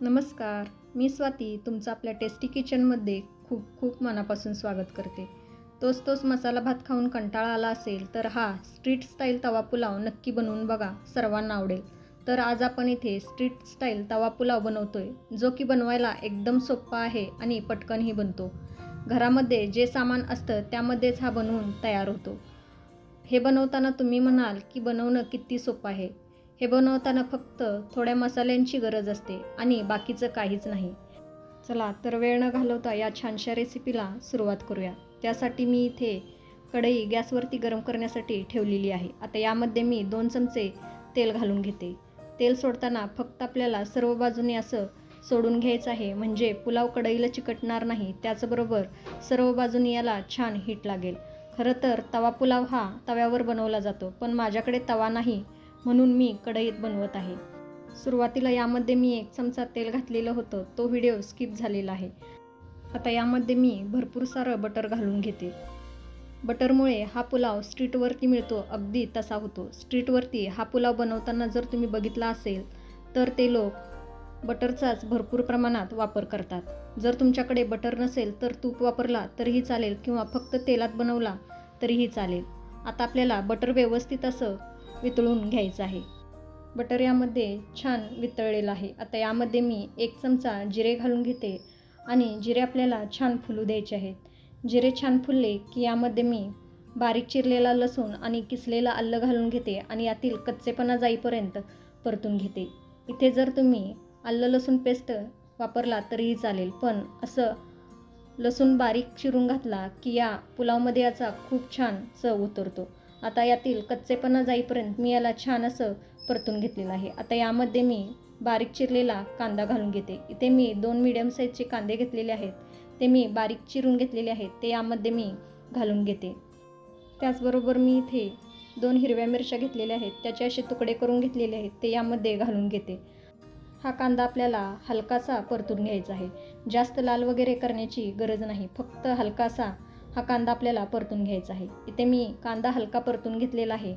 नमस्कार मी स्वाती तुमचं आपल्या टेस्टी किचनमध्ये खूप खूप मनापासून स्वागत करते. तोच तोच मसाला भात खाऊन कंटाळा आला असेल तर हा स्ट्रीट स्टाईल तवा पुलाव नक्की बनवून बघा सर्वांना आवडेल. तर आज आपण इथे स्ट्रीट स्टाईल तवा पुलाव बनवतोय जो की बनवायला एकदम सोपा आहे आणि पटकनही बनतो. घरामध्ये जे सामान असतं त्यामध्येच हा बनवून तयार होतो. हे बनवताना तुम्ही म्हणाल की बनवणं किती सोपं आहे? हे बनवताना फक्त थोड्या मसाल्यांची गरज असते आणि बाकीचं काहीच नाही. चला तर वेळ न घालवता या छानशा रेसिपीला सुरुवात करूया. त्यासाठी मी इथे कढई गॅसवरती गरम करण्यासाठी ठेवलेली आहे. आता यामध्ये मी दोन चमचे तेल घालून घेते. तेल सोडताना फक्त आपल्याला सर्व बाजूने असं सोडून घ्यायचं आहे. म्हणजे पुलाव कढईला चिकटणार नाही त्याचबरोबर सर्व बाजूने याला छान हीट लागेल. खरं तर तवा पुलाव हा तव्यावर बनवला जातो पण माझ्याकडे तवा नाही. म्हणून मी कढईत बनवत आहे. सुरुवातीला यामध्ये मी एक चमचा तेल घातलेलं होतं तो व्हिडिओ स्किप झालेला आहे. आता यामध्ये मी भरपूर सारं बटर घालून घेते. बटरमुळे हा पुलाव स्ट्रीटवरती मिळतो अगदी तसा होतो. स्ट्रीटवरती हा पुलाव बनवताना जर तुम्ही बघितला असेल तर ते लोक बटरचाच भरपूर प्रमाणात वापर करतात. जर तुमच्याकडे बटर नसेल तर तूप वापरला तरीही चालेल किंवा फक्त तेलात बनवला तरीही चालेल. आता आपल्याला बटर व्यवस्थित असं वितळून घ्यायचं आहे. बटर यामध्ये छान वितळलेलं आहे. आता यामध्ये मी एक चमचा जिरे घालून घेते आणि जिरे आपल्याला छान फुलू द्यायचे आहेत. जिरे छान फुलले की यामध्ये मी बारीक चिरलेला लसूण आणि किसलेला आलं घालून घेते आणि यातील कच्चेपणा जाईपर्यंत परतून घेते. इथे जर तुम्ही आलं लसूण पेस्ट वापरला तरीही चालेल पण असं लसूण बारीक चिरून घातला की या पुलावमध्ये याचा खूप छान चव उतरतो. आता यातील कच्चेपणा जाईपर्यंत मी याला छान असं परतून घेतलेलं आहे. आता यामध्ये मी बारीक चिरलेला कांदा घालून घेते. इथे मी दोन मीडियम साईजचे कांदे घेतलेले आहेत. ते मी बारीक चिरून घेतलेले आहेत. ते यामध्ये मी घालून घेते. त्याचबरोबर मी इथे दोन हिरव्या मिरच्या घेतलेल्या आहेत. त्याचे असे तुकडे करून घेतलेले आहेत. ते यामध्ये घालून घेते. हा कांदा आपल्याला हलकासा परतून घ्यायचा आहे. जास्त लाल वगैरे करण्याची गरज नाही. फक्त हलकासा हा कांदा आपल्याला परतून घ्यायचा आहे. इथे मी कांदा हलका परतून घेतलेला आहे.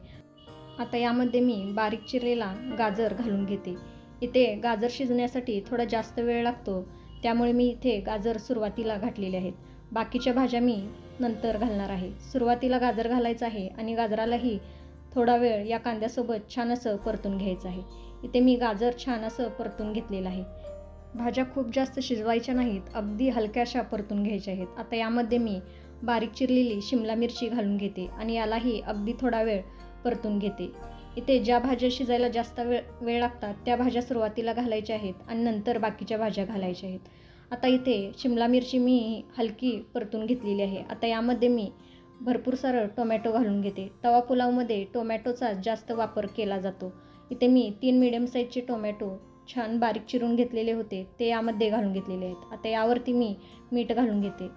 आता यामध्ये मी बारीक चिरलेला गाजर घालून घेते. इथे गाजर शिजण्यासाठी थोडा जास्त वेळ लागतो. त्यामुळे मी इथे गाजर सुरुवातीला घातलेले आहेत. बाकीच्या भाज्या मी नंतर घालणार आहे. सुरुवातीला गाजर घालायचं आहे आणि गाजरालाही थोडा वेळ या कांद्यासोबत छान असं परतून घ्यायचं आहे. इथे मी गाजर छान असं परतून घेतलेलं आहे. भाज्या खूप जास्त शिजवायच्या नाहीत. अगदी हलक्याशा परतून घ्यायच्या आहेत. आता यामध्ये मी बारीक चिरलेली शिमला मिरची घालून घेते आणि यालाही अगदी थोडा वेळ परतून घेते. इथे ज्या भाज्या शिजायला जास्त वेळ वेळ लागतात त्या भाज्या सुरुवातीला घालायच्या आहेत आणि नंतर बाकीच्या भाज्या घालायच्या आहेत. आता इथे शिमला मिरची मी हलकी परतून घेतलेली आहे. आता यामध्ये मी भरपूर सारं टोमॅटो घालून घेते. तवा पुलावमध्ये टोमॅटोचा जास्त वापर केला जातो. इथे मी तीन मिडियम साईजचे टोमॅटो छान बारीक चिरून घेतलेले होते. ते यामध्ये घालून घेतलेले आहेत. आता यावरती मी मीठ घालून घेते.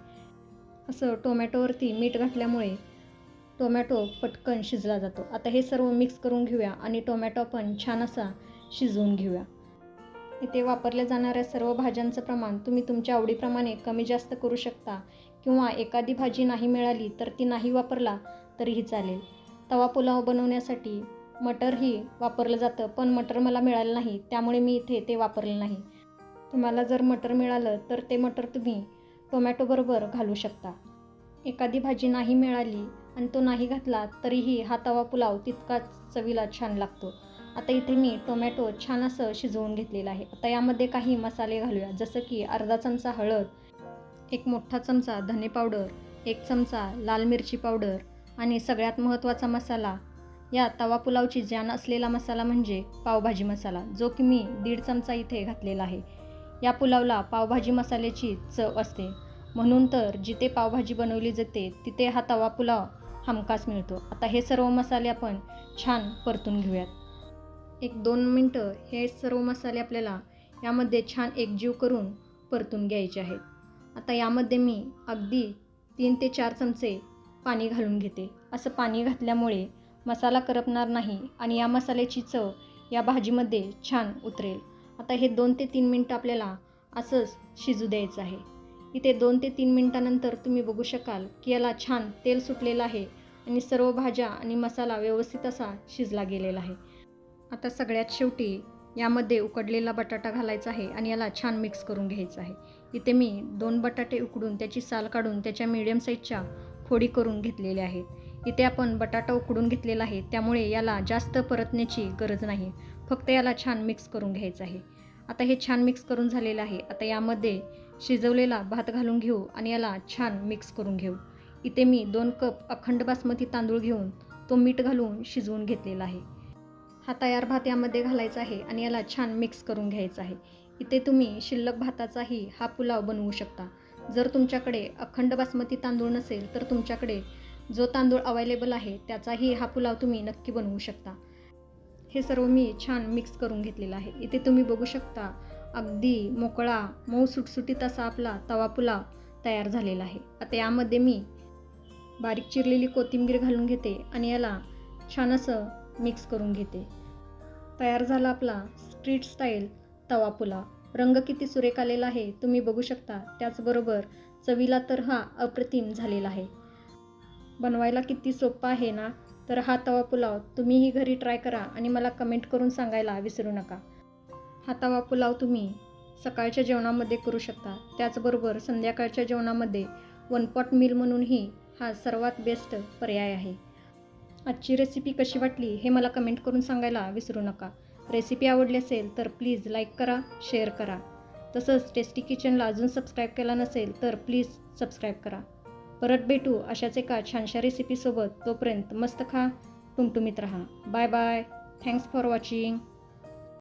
असं टोमॅटोवरती मीठ घातल्यामुळे टोमॅटो पटकन शिजला जातो. आता हे सर्व मिक्स करून घेऊया आणि टोमॅटो पण छान असा शिजवून घेऊया. इथे वापरल्या जाणाऱ्या सर्व भाज्यांचं प्रमाण तुम्ही तुमच्या आवडीप्रमाणे कमी जास्त करू शकता किंवा एखादी भाजी नाही मिळाली तर ती नाही वापरला तरीही चालेल. तवा पुलाव बनवण्यासाठी मटरही वापरलं जातं पण मटर मला मिळालं नाही त्यामुळे मी इथे ते वापरलं नाही. तुम्हाला जर मटर मिळालं तर ते मटर तुम्ही टोमॅटोबरोबर घालू शकता. एखादी भाजी नाही मिळाली आणि तो नाही घातला तरीही हा तवा पुलाव तितकाच चवीला छान लागतो. आता इथे मी टोमॅटो छान असं शिजवून घेतलेलं आहे. आता यामध्ये काही मसाले घालूया. जसं की अर्धा चमचा हळद एक मोठा चमचा धने पावडर एक चमचा लाल मिरची पावडर आणि सगळ्यात महत्त्वाचा मसाला या तवा पुलावची जान असलेला मसाला म्हणजे पावभाजी मसाला जो की मी दीड चमचा इथे घातलेला आहे. या पुलावला पावभाजी मसाल्याची चव असते. म्हणून तर जिथे पावभाजी बनवली जाते तिथे हा तवा पुलाव हमखास मिळतो. आता हे सर्व मसाले आपण छान परतून घेऊयात. एक दोन मिनटं हे सर्व मसाले आपल्याला यामध्ये छान एकजीव करून परतून घ्यायचे आहेत. आता यामध्ये मी अगदी तीन ते चार चमचे पाणी घालून घेते. असं पाणी घातल्यामुळे मसाला करपणार नाही आणि या मसाल्याची चव या भाजीमध्ये छान उतरेल. आता हे दोन ते तीन मिनटं आपल्याला असंच शिजू द्यायचं आहे. इथे दोन ते तीन मिनटानंतर तुम्ही बघू शकाल की याला छान तेल सुटलेलं आहे आणि सर्व भाज्या आणि मसाला व्यवस्थित असा शिजला गेलेला आहे. आता सगळ्यात शेवटी यामध्ये उकडलेला बटाटा घालायचा आहे आणि याला छान मिक्स करून घ्यायचं आहे. इथे मी दोन बटाटे उकडून त्याची साल काढून त्याच्या मिडियम साईजच्या फोडी करून घेतलेल्या आहेत. इथे आपण बटाटा उकडून घेतलेला आहे त्यामुळे याला जास्त परतण्याची गरज नाही. फक्त याला छान मिक्स करून घ्यायचं आहे. आता हे छान मिक्स करून झालेलं आहे. आता यामध्ये शिजवलेला भात घालून घेऊ आणि याला छान मिक्स करून घेऊ. इथे मी दोन कप अखंड बासमती तांदूळ घेऊन तो मीठ घालून शिजवून घेतलेला आहे. हा तयार भात यामध्ये घालायचा आहे आणि याला छान मिक्स करून घ्यायचा आहे. इथे तुम्ही शिल्लक भाताचाही हा पुलाव बनवू शकता. जर तुमच्याकडे अखंड बासमती तांदूळ नसेल तर तुमच्याकडे जो तांदूळ अवेलेबल आहे त्याचाही हा पुलाव तुम्ही नक्की बनवू शकता. हे सर्व मी छान मिक्स करून घेतलेलं आहे. इथे तुम्ही बघू शकता अगदी मोकळा मऊ सुटसुटीत असा आपला तवा पुलाव तयार झालेला आहे. आता यामध्ये मी बारीक चिरलेली कोथिंबीर घालून घेते आणि याला छान असं मिक्स करून घेते. तयार झाला आपला स्ट्रीट स्टाईल तवा पुलाव. रंग किती सुरेख आलेला आहे तुम्ही बघू शकता. त्याचबरोबर चवीला तर हा अप्रतिम झालेला आहे. बनवायला किती सोपा आहे ना? तर हा तवा पुलाव तुम्हीही घरी ट्राय करा आणि मला कमेंट करून सांगायला विसरू नका. हा तवा पुलाव तुम्ही सकाळच्या जेवणामध्ये करू शकता. त्याचबरोबर संध्याकाळच्या जेवणामध्ये वन पॉट मील म्हणूनही हा सर्वात बेस्ट पर्याय आहे. आजची रेसिपी कशी वाटली हे मला कमेंट करून सांगायला विसरू नका. रेसिपी आवडली असेल तर प्लीज लाईक करा शेअर करा. तसंच टेस्टी किचनला अजून सबस्क्राईब केला नसेल तर प्लीज सबस्क्राईब करा. परत भेटू अशाच एका छानशा रेसिपीसोबत तोपर्यंत मस्त खा टुमटुमीत राहा. Bye bye thanks for watching